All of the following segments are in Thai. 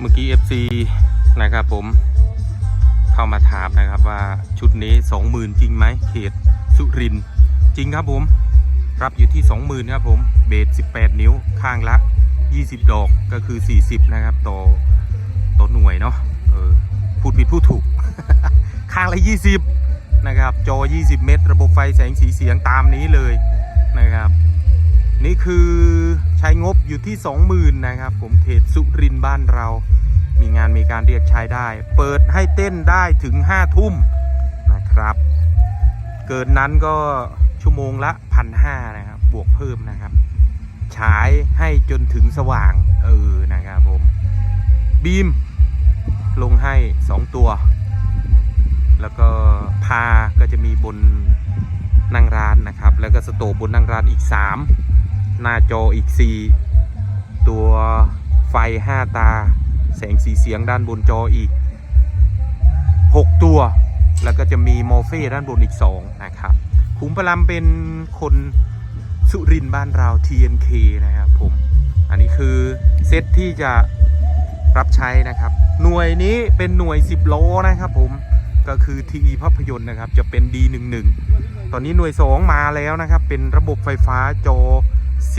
เมื่อกี้ FC นะครับผมเข้ามาถามนะครับว่าชุดนี้ 20,000 จริงไหมเขตสุรินทร์จริงครับผม รับอยู่ที่ 20,000ครับผม เบส18 นิ้วข้างละ 20 ดอกก็คือ 40 นะครับต่อต่อหน่วยเนาะเออพูดผิดพูดถูก ข้างละ 20 นะครับ จอ 20 เมตร ระบบไฟแสงสีเสียงตามนี้เลยนะครับ นี่คือ ใช้งบอยู่ที่ 20,000นะครับผมเขตสุรินทร์บ้านเรา มีงานมีการเรียกใช้ได้ เปิดให้เต้นได้ถึง 5 ทุ่มนะครับ เกินนั้นก็ชั่วโมงละพันห้านะครับ บวกเพิ่มนะครับฉายให้จนถึงสว่าง เออนะครับผม บีม ลงให้ 2 ตัว แล้วก็พาก็จะมีบนนั่งร้านนะครับ แล้วก็สโตบบนนั่งร้านอีก 3 หน้าจออีก 4 ตัวไฟ 5 ตา แสงสีเสียงด้านบนจออีก 6 ตัว แล้วก็จะมีโมเฟ่ด้านบนอีก 2 นะครับขุมพลัมเป็นคนสุรินบ้านเรา TNK นะครับผม อันนี้คือเซตที่จะรับใช้นะครับ หน่วยนี้เป็นหน่วย 10 โลนะครับผมก็คือ TE ภาพยนตร์นะครับจะเป็น D11 ตอนนี้หน่วย 2 มาแล้วนะครับ เป็นระบบไฟฟ้าจอ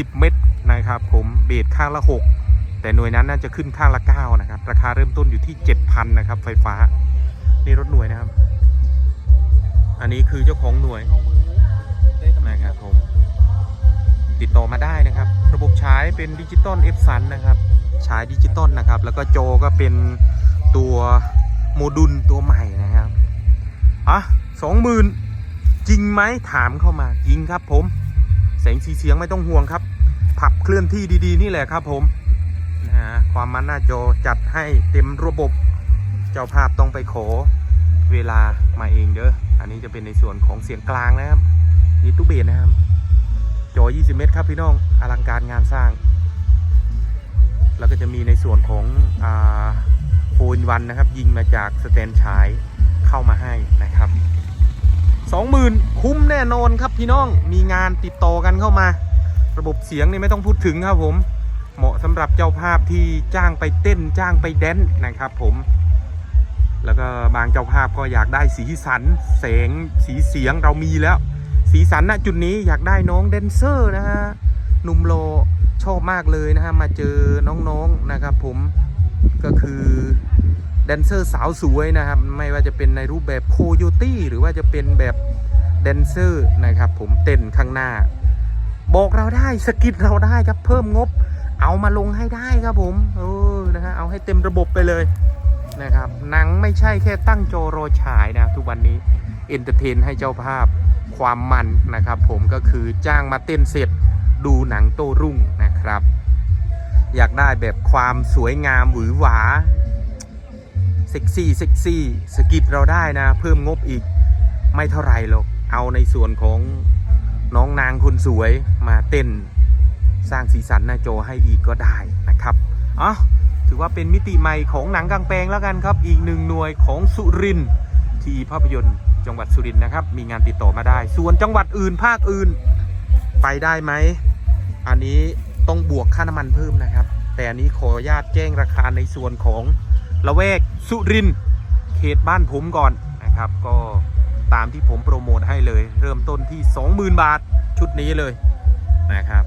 10 เมตรนะครับ ผมเบสข้างละ 6 แต่หน่วยนั้นน่าจะขึ้นข้างละ 9 นะครับ ราคาเริ่มต้นอยู่ที่ 7,000 นะครับ ไฟฟ้า นี่รถหน่วยนะครับ อันนี้คือเจ้าของหน่วยนะครับผม ติดต่อมาได้นะครับ ระบบฉายเป็นดิจิตอลเอฟสันนะครับฉายดิจิตอลนะครับ แล้วก็จอก็เป็นตัวโมดูลตัวใหม่นะครับอะสองหมื่นจริงไหมถามเข้ามาจริงครับผม แสงสีเสียงไม่ต้องห่วงครับ ผับเคลื่อนที่ดีๆ นี่แหละครับผมนะฮะความมันหน้าจอจัดให้เต็มระบบ เจ้าภาพต้องไปขอเวลามาเองเด้ออันนี้จะเป็นในส่วนของเสียงกลางนะครับนี่ตู้เบสนะครับ จอ 20 เมตรครับพี่น้องอลังการงานสร้าง แล้วก็จะมีในส่วนของอ่าโฟนวันนะครับ ยิงมาจากสแตนชายเข้ามาให้นะครับ 20,000 คุ้มแน่นอนครับพี่น้องมีงานติดต่อกันเข้ามา ระบบเสียงนี่ไม่ต้องพูดถึงครับผม เหมาะสำหรับเจ้าภาพที่จ้างไปเต้นจ้างไปแดนซ์นะครับผม แล้วก็บางเจ้าภาพก็อยากได้สีสัน แสงสีเสียงเรามีแล้ว สีสันณจุดนี้อยากได้น้องแดนเซอร์นะฮะหนุ่มโลชอบมากเลยนะฮะมาเจอน้องๆนะครับผมก็คือ ดนเซอร์สาวสวยนะครับ ไม่ว่าจะเป็นในรูปแบบโคโยตี้หรือว่าจะเป็นแบบแดนเซอร์นะครับ ผมเต้นข้างหน้า บอกเราได้สกิดเราได้ครับเพิ่มงบ เอามาลงให้ได้ครับผมเออนะฮะเอาให้เต็มระบบไปเลยนะครับหนังไม่ใช่แค่ตั้งโจโรฉายนะทุกวันนี้เอนเตอร์เทนให้เจ้าภาพความมันนะครับ ผมก็คือจ้างมาเต้นเสร็จดูหนังโตรุ่งนะครับ อยากได้แบบความสวยงามหวือหวา เซ็กซี่เซ็กซี่สกิดเราได้นะ เพิ่มงบอีกไม่เท่าไรหรอก เอาในส่วนของน้องนางคนสวยมาเต้น สร้างสีสันหน้าจให้อีกก็ได้นะครับอ๋อถือว่าเป็นมิติใหม่ของหนังกลางแปลงแล้วกันครับ อีกหนึ่งหน่วยของสุรินทร์ที่ภาพยนตร์จังหวัดสุรินทร์นะครับ มีงานติดต่อมาได้ ส่วนจังหวัดอื่นภาคอื่น ไปได้ไหม อันนี้ต้องบวกค่าน้ำมันเพิ่มนะครับ แต่อันนี้ขออนุญาตแจ้งราคาในส่วนของ ละแวกสุรินทร์เขตบ้านผมก่อนนะครับ ก็ตามที่ผมโปรโมทให้เลย เริ่มต้นที่ 20,000 บาทชุดนี้เลยนะครับ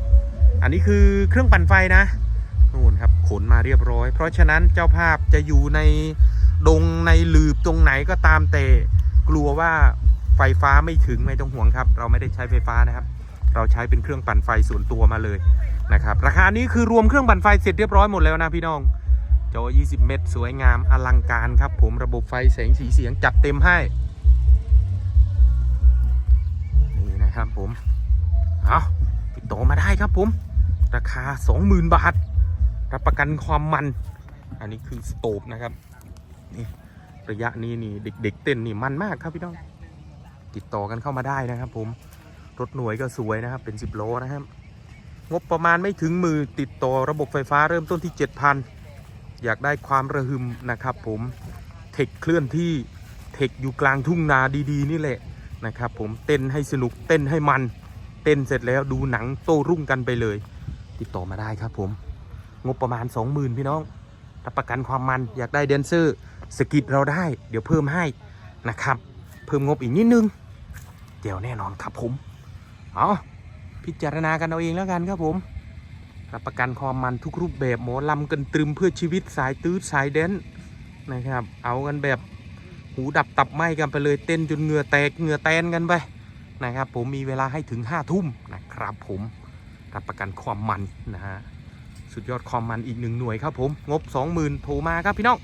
อันนี้คือเครื่องปั่นไฟนะนู่นครับขนมาเรียบร้อย เพราะฉะนั้นเจ้าภาพจะอยู่ในดงในหลืบตรงไหนก็ตามแต่กลัวว่าไฟฟ้าไม่ถึงไม่ต้องห่วงครับ เราไม่ได้ใช้ไฟฟ้านะครับ เราใช้เป็นเครื่องปั่นไฟส่วนตัวมาเลยนะครับ ราคานี้คือรวมเครื่องปั่นไฟเสร็จเรียบร้อยหมดแล้วนะพี่น้อง จอ 20 เมตร สวยงามอลังการครับผมระบบไฟแสงสีเสียงจัดเต็มให้ นี่นะครับผม เอาติดต่อมาได้ครับผม ราคา 20,000 บาท รับประกันความมัน อันนี้คือสโตบนะครับ นี่ระยะนี้นี่เด็ก ๆ เต้นนี่มันมากครับพี่น้อง ติดต่อกันเข้ามาได้นะครับผม รถหน่วยก็สวยนะครับ เป็น 10 โลนะครับ งบประมาณไม่ถึงมือติดต่อระบบไฟฟ้าเริ่มต้นที่ 7,000 อยากได้ความระหึมนะครับผมเทคเคลื่อนที่เทคอยู่กลางทุ่งนาดีๆ นี่แหละนะครับผมเต้นให้สนุกเต้นให้มัน เต้นเสร็จแล้วดูหนังโต้รุ่งกันไปเลย ติดต่อมาได้ครับผม งบประมาณ 20,000 พี่น้องรับประกันความมันอยากได้แดนเซอร์สกิดเราได้ เดี๋ยวเพิ่มให้นะครับ เพิ่มงบอีกนิดนึง เดี๋ยวแน่นอนครับผม เอาพิจารณากันเอาเองแล้วกันครับผม รับประกันความมันทุกรูปแบบหมอลำกันตรึมเพื่อชีวิตสายตื้อสายแดนนะครับ เอากันแบบหูดับตับไหมกันไปเลยเต้นจนเหงื่อแตกเหงื่อแตนกันไปนะครับ ผมมีเวลาให้ถึง5้าทุ่มนะครับผมรับประกันความมันนะฮะสุดยอดความมันอีกหนึ่งหน่วยครับผมงบ 20,000โทรมาครับพี่น้อง